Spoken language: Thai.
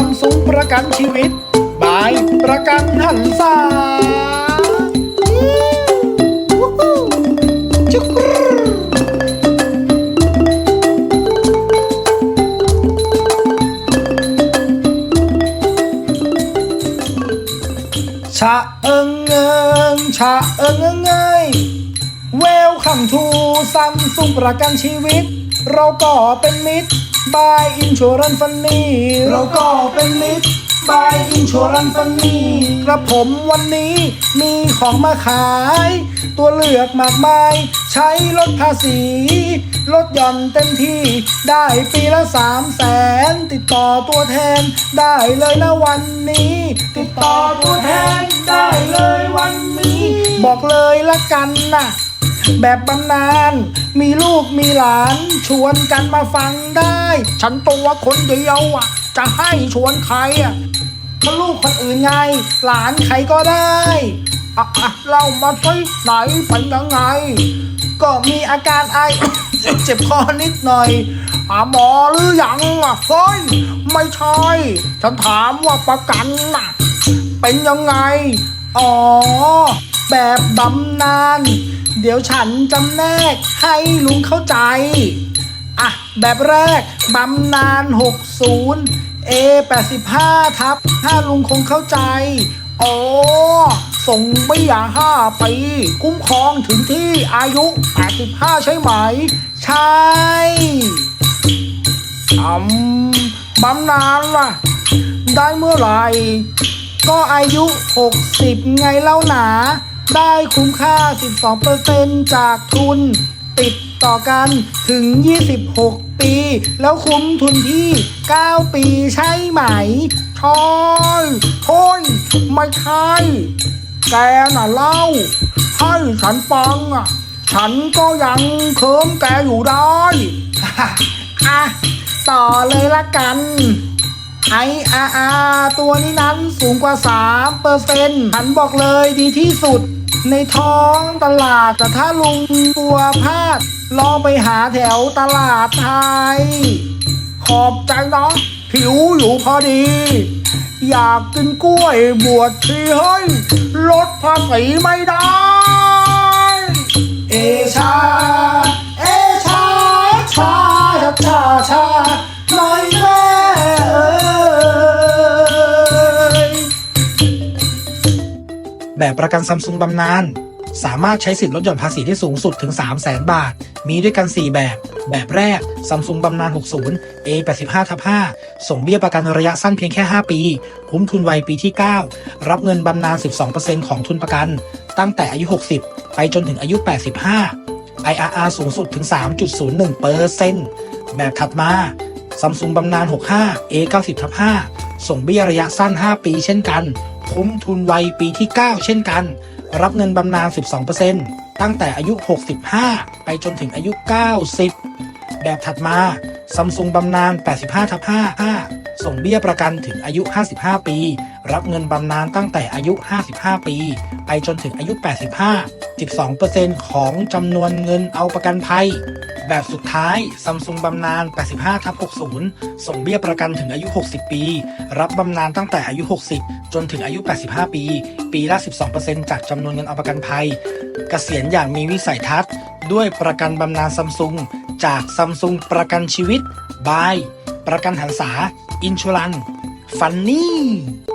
ซัมซุงประกันชีวิต บายประกันหันษาจุกชะเอิงเอิงชะเอิงเอิงเอยเวลคัมทูซัมซุงประกันชีวิต เราก็เป็นมิตร บายอินช r รันฟันนี่เราก็เป็นมิตรบายอินช r รันฟันนี่กระผมวันนี้มีของมาขาย ตัวเลือกมากมาย ใช้ลดภาษีลดหย่อนเต็มที่ได้ปีละสามแสนติดต่อตัวแทน ได้เลยนะวันนี้ ติดต่อตัวแทนได้เลยวันนี้ บอกเลยละกันนะ แบบบำนาญมีลูกมีหลาน ชวนกันมาฟังได้ ฉันตัวคนเดียวอะ จะให้ชวนใครอะก็ลูกคนอื่นไง หลานใครก็ได้อะอะเล่ามาสิไหนเป็นยังไง ก็มีอาการไอ เจ็บคอนิดหน่อยหาหมอหรือยังอะเฮ้ยไม่ใช่ฉันถามว่าประกันน่ะ เป็นยังไง อ๋อ แบบบำนาญ เดี๋ยวฉันจำแนกให้ลุงเข้าใจ อะ แบบแรกบำนาญ60 A 85ทับถ้าลุงคงเข้าใจ อ๋อ ส่งเบี้ย5ปีคุ้มครองถึงที่อายุ 85 ใช่ไหม ใช่อืมบำนาญล่ะ ได้เมื่อไหร่ ก็อายุ 60 ไงเล่าหนา ได้คุ้มค่า 12%จากทุน ติดต่อกันถึง 26 ปี แล้วคุ้มทุนที่ 9 ปีใช่ไหมใช่โอ้ยไม่ใช่แกน่ะเล่า ให้ฉันฟังอะ ฉันก็ยังเคิมแกอยู่ได้ อะ ต่อเลยละกันไออาอาตัวนี้นั้นสูงกว่า3เปอร์เซ็นต์ฉันบอกเลยดีที่สุด ในท้องตลาดแต่ถ้าลุงกลัวพลาดลองไปหาแถวตลาดไทย ขอบใจน้องผิวอยู่พอดี อยากกินกล้วยบวชทีเฮ้ยลดภาษีไม่ได้ แบบประกันซัมซุงบำนาญสามารถใช้สิทธิ์ลดหย่อนภาษีได้สูงสุดถึง 3 0 0 0 0 0บาท มีด้วยกัน 4 แบบ แบบแรกซัมซุงบำนาญ 60 A 85ทับ5ส่งเบี้ยประกันระยะสั้นเพียงแค่ 5 ปี คุ้มทุนวัยปีที่ 9 รับเงินบำนาญ 12%ของทุนประกัน ตั้งแต่อายุ 60 ไปจนถึงอายุ 85 IRR สูงสุดถึง 3.01เปอร์เซ็นต์แบบถัดมาซัมซุงบำนาญ 65 A 90ทับ5ส่งเบี้ยระยะสั้น 5 ปีเช่นกัน คุ้มทุนวัยปีที่ 9 เช่นกัน รับเงินบำนาญ 12%ตั้งแต่อายุ 65 ไปจนถึงอายุ 90 แบบถัดมาซัมซุงบำนาญ 85ทับ55ส่งเบี้ยประกันถึงอายุ 55 ปี รับเงินบำนาญตั้งแต่อายุ 55 ปี ไปจนถึงอายุ 85 12%ของจำนวนเงินเอาประกันภัย แบบสุดท้ายซัมซุงบำนาญ 85ทับ60 ส่งเบี้ยประกันถึงอายุ 60 ปี รับบำนาญตั้งแต่อายุ 60 จนถึงอายุ 85 ปี ปีละ 12%จากจำนวนเงินเอาประกันภัย เกษียณอย่างมีวิสัยทัศน์ ด้วยประกันบำนาญซัมซุงจากซัมซุงประกันชีวิตบายประกันหันษา อินช r รัน ฟันนี่